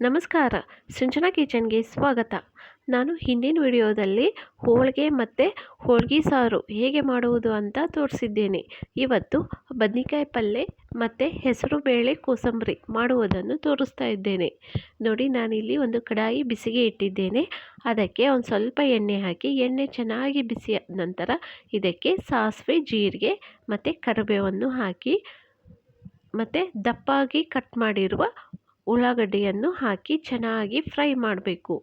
ನಮಸ್ಕಾರ, ಸಿಂಚನಾ ಕಿಚನ್ಗೆ ಸ್ವಾಗತ. ನಾನು ಹಿಂದಿನ ವಿಡಿಯೋದಲ್ಲಿ ಹೋಳಿಗೆ ಮತ್ತು ಹೋಳ್ಗೆ ಸಾರು ಹೇಗೆ ಮಾಡುವುದು ಅಂತ ತೋರಿಸಿದ್ದೇನೆ. ಇವತ್ತು ಬದ್ನಿಕಾಯಿ ಪಲ್ಯ ಮತ್ತು ಹೆಸರು ಬೇಳೆ ಕೋಸಂಬರಿ ಮಾಡುವುದನ್ನು ತೋರಿಸ್ತಾ ಇದ್ದೇನೆ. ನೋಡಿ, ನಾನಿಲ್ಲಿ ಒಂದು ಕಡಾಯಿ ಬಿಸಿಗೆ ಇಟ್ಟಿದ್ದೇನೆ. ಅದಕ್ಕೆ ಒಂದು ಸ್ವಲ್ಪ ಎಣ್ಣೆ ಹಾಕಿ, ಎಣ್ಣೆ ಚೆನ್ನಾಗಿ ಬಿಸಿಯ ನಂತರ ಇದಕ್ಕೆ ಸಾಸಿವೆ, ಜೀರಿಗೆ ಮತ್ತು ಕರಿಬೇವನ್ನು ಹಾಕಿ ಮತ್ತು ದಪ್ಪಾಗಿ ಕಟ್ ಮಾಡಿರುವ ಉಳ್ಳಾಗಡ್ಡಿಯನ್ನು ಹಾಕಿ ಚೆನ್ನಾಗಿ ಫ್ರೈ ಮಾಡಬೇಕು.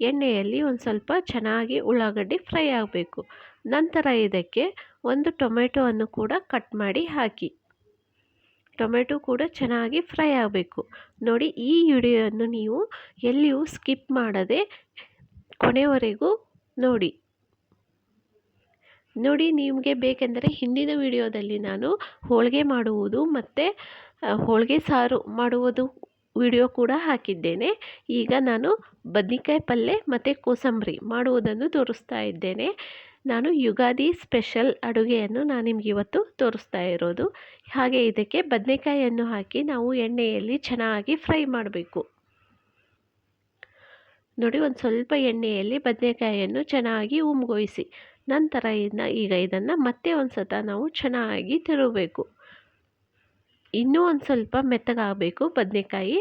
ಎಣ್ಣೆಯಲ್ಲಿ ಒಂದು ಸ್ವಲ್ಪ ಚೆನ್ನಾಗಿ ಉಳ್ಳಾಗಡ್ಡಿ ಫ್ರೈ ಆಗಬೇಕು. ನಂತರ ಇದಕ್ಕೆ ಒಂದು ಟೊಮೆಟೊವನ್ನು ಕೂಡ ಕಟ್ ಮಾಡಿ ಹಾಕಿ. ಟೊಮೆಟೊ ಕೂಡ ಚೆನ್ನಾಗಿ ಫ್ರೈ ಆಗಬೇಕು. ನೋಡಿ ಈ ವಿಡಿಯೋವನ್ನು ನೀವು ಎಲ್ಲಿಯೂ ಸ್ಕಿಪ್ ಮಾಡದೆ ಕೊನೆವರೆಗೂ ನೋಡಿ. ನೋಡಿ ನಿಮಗೆ ಬೇಕೆಂದರೆ ಹಿಂದಿನ ವಿಡಿಯೋದಲ್ಲಿ ನಾನು ಹೋಳಿಗೆ ಮಾಡುವುದು ಮತ್ತು ಹೋಳಿಗೆ ಸಾರು ಮಾಡುವುದು ವಿಡಿಯೋ ಕೂಡ ಹಾಕಿದ್ದೇನೆ. ಈಗ ನಾನು ಬದ್ನಿಕಾಯಿ ಪಲ್ಯ ಮತ್ತು ಕೋಸಂಬರಿ ಮಾಡುವುದನ್ನು ತೋರಿಸ್ತಾ ಇದ್ದೇನೆ. ನಾನು ಯುಗಾದಿ ಸ್ಪೆಷಲ್ ಅಡುಗೆಯನ್ನು ನಾನು ನಿಮ್ಗೆ ಇವತ್ತು ತೋರಿಸ್ತಾ ಇರೋದು. ಹಾಗೆ ಇದಕ್ಕೆ ಬದನೆಕಾಯಿಯನ್ನು ಹಾಕಿ ನಾವು ಎಣ್ಣೆಯಲ್ಲಿ ಚೆನ್ನಾಗಿ ಫ್ರೈ ಮಾಡಬೇಕು. ನೋಡಿ, ಒಂದು ಸ್ವಲ್ಪ ಎಣ್ಣೆಯಲ್ಲಿ ಬದನೆಕಾಯಿಯನ್ನು ಚೆನ್ನಾಗಿ ಉಮ್ಗೊಯಿಸಿ. ನಂತರ ಇದನ್ನ ಈಗ ಇದನ್ನು ಮತ್ತೆ ಒಂದು ಸತ ನಾವು ಚೆನ್ನಾಗಿ ತಿರುಗಬೇಕು. ಇನ್ನೂ ಒಂದು ಸ್ವಲ್ಪ ಮೆತ್ತಗಾಗಬೇಕು ಬದನೆಕಾಯಿ.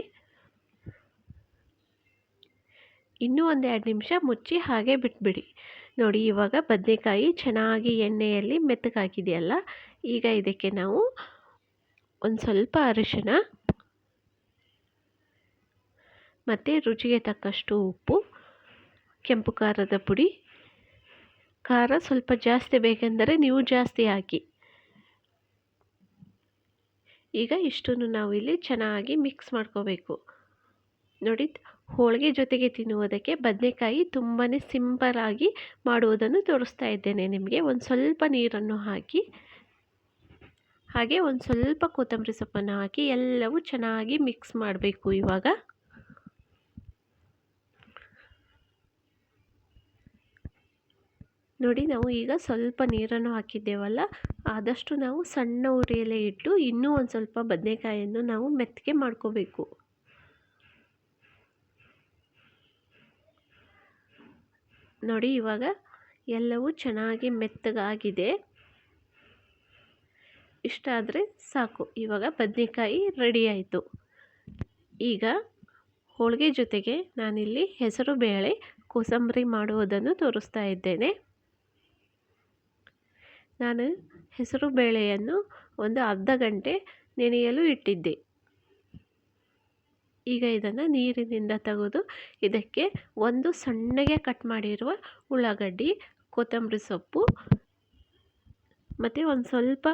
ಇನ್ನೂ ಒಂದು ಎರಡು ನಿಮಿಷ ಮುಚ್ಚಿ ಹಾಗೆ ಬಿಟ್ಬಿಡಿ. ನೋಡಿ, ಇವಾಗ ಬದನೆಕಾಯಿ ಚೆನ್ನಾಗಿ ಎಣ್ಣೆಯಲ್ಲಿ ಮೆತ್ತಗಾಗಿದೆಯಲ್ಲ, ಈಗ ಇದಕ್ಕೆ ನಾವು ಒಂದು ಸ್ವಲ್ಪ ಅರಿಶಿನ ಮತ್ತು ರುಚಿಗೆ ತಕ್ಕಷ್ಟು ಉಪ್ಪು, ಕೆಂಪು ಖಾರದ ಪುಡಿ. ಖಾರ ಸ್ವಲ್ಪ ಜಾಸ್ತಿ ಬೇಕೆಂದರೆ ನೀವು ಜಾಸ್ತಿ ಹಾಕಿ. ಈಗ ಇಷ್ಟನ್ನು ನಾವು ಇಲ್ಲಿ ಚೆನ್ನಾಗಿ ಮಿಕ್ಸ್ ಮಾಡ್ಕೋಬೇಕು. ನೋಡಿ, ಹೋಳಿಗೆ ಜೊತೆಗೆ ತಿನ್ನುವುದಕ್ಕೆ ಬದನೆಕಾಯಿ ತುಂಬಾ ಸಿಂಪಲಾಗಿ ಮಾಡುವುದನ್ನು ತೋರಿಸ್ತಾ ಇದ್ದೇನೆ. ನಿಮಗೆ ಒಂದು ಸ್ವಲ್ಪ ನೀರನ್ನು ಹಾಕಿ, ಹಾಗೆ ಒಂದು ಸ್ವಲ್ಪ ಕೊತ್ತಂಬರಿ ಸೊಪ್ಪನ್ನು ಹಾಕಿ ಎಲ್ಲವೂ ಚೆನ್ನಾಗಿ ಮಿಕ್ಸ್ ಮಾಡಬೇಕು ಇವಾಗ. ನೋಡಿ ನಾವು ಈಗ ಸ್ವಲ್ಪ ನೀರನ್ನು ಹಾಕಿದ್ದೇವಲ್ಲ, ಆದಷ್ಟು ನಾವು ಸಣ್ಣ ಉರಿಯಲ್ಲೇ ಇಟ್ಟು ಇನ್ನೂ ಒಂದು ಸ್ವಲ್ಪ ಬದನೆಕಾಯನ್ನು ನಾವು ಮೆತ್ತಗೆ ಮಾಡ್ಕೋಬೇಕು. ನೋಡಿ ಇವಾಗ ಎಲ್ಲವೂ ಚೆನ್ನಾಗಿ ಮೆತ್ತಗಾಗಿದೆ. ಇಷ್ಟ ಆದರೆ ಸಾಕು, ಇವಾಗ ಬದನೆಕಾಯಿ ರೆಡಿ ಆಯಿತು. ಈಗ ಹೋಳಿಗೆ ಜೊತೆಗೆ ನಾನಿಲ್ಲಿ ಹೆಸರು ಬೇಳೆ ಕೋಸಂಬರಿ ಮಾಡುವುದನ್ನು ತೋರಿಸ್ತಾ ಇದ್ದೇನೆ. ನಾನು ಹೆಸರು ಬೇಳೆಯನ್ನು ಒಂದು ಅರ್ಧ ಗಂಟೆ ನೆನೆಯಲು ಇಟ್ಟಿದ್ದೆ. ಈಗ ಇದನ್ನು ನೀರಿನಿಂದ ತೆಗೆದು ಇದಕ್ಕೆ ಒಂದು ಸಣ್ಣಗೆ ಕಟ್ ಮಾಡಿರುವ ಉಳ್ಳಾಗಡ್ಡಿ, ಕೊತ್ತಂಬರಿ ಸೊಪ್ಪು ಮತ್ತು ಒಂದು ಸ್ವಲ್ಪ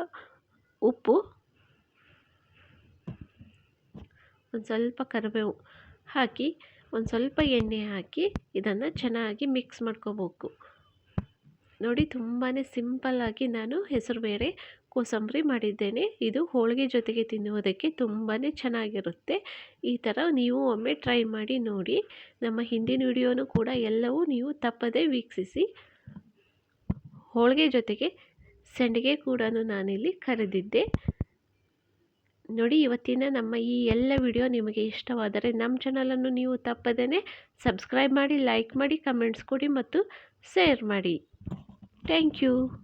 ಉಪ್ಪು, ಒಂದು ಸ್ವಲ್ಪ ಕರಿಬೇವು ಹಾಕಿ ಒಂದು ಸ್ವಲ್ಪ ಎಣ್ಣೆ ಹಾಕಿ ಇದನ್ನು ಚೆನ್ನಾಗಿ ಮಿಕ್ಸ್ ಮಾಡ್ಕೋಬೇಕು. ನೋಡಿ ತುಂಬಾ ಸಿಂಪಲ್ಲಾಗಿ ನಾನು ಹೆಸರುಬೇಳೆ ಕೋಸಂಬರಿ ಮಾಡಿದ್ದೇನೆ. ಇದು ಹೋಳಿಗೆ ಜೊತೆಗೆ ತಿನ್ನುವುದಕ್ಕೆ ತುಂಬಾ ಚೆನ್ನಾಗಿರುತ್ತೆ. ಈ ಥರ ನೀವು ಒಮ್ಮೆ ಟ್ರೈ ಮಾಡಿ ನೋಡಿ. ನಮ್ಮ ಹಿಂದಿನ ವಿಡಿಯೋನು ಕೂಡ ಎಲ್ಲವೂ ನೀವು ತಪ್ಪದೇ ವೀಕ್ಷಿಸಿ. ಹೋಳಿಗೆ ಜೊತೆಗೆ ಸಂಡಿಗೆ ಕೂಡ ನಾನಿಲ್ಲಿ ಕರೆದಿದ್ದೆ. ನೋಡಿ ಇವತ್ತಿನ ನಮ್ಮ ಈ ಎಲ್ಲ ವಿಡಿಯೋ ನಿಮಗೆ ಇಷ್ಟವಾದರೆ ನಮ್ಮ ಚಾನಲನ್ನು ನೀವು ತಪ್ಪದೇ ಸಬ್ಸ್ಕ್ರೈಬ್ ಮಾಡಿ, ಲೈಕ್ ಮಾಡಿ, ಕಮೆಂಟ್ಸ್ ಕೊಡಿ ಮತ್ತು ಶೇರ್ ಮಾಡಿ. thank you.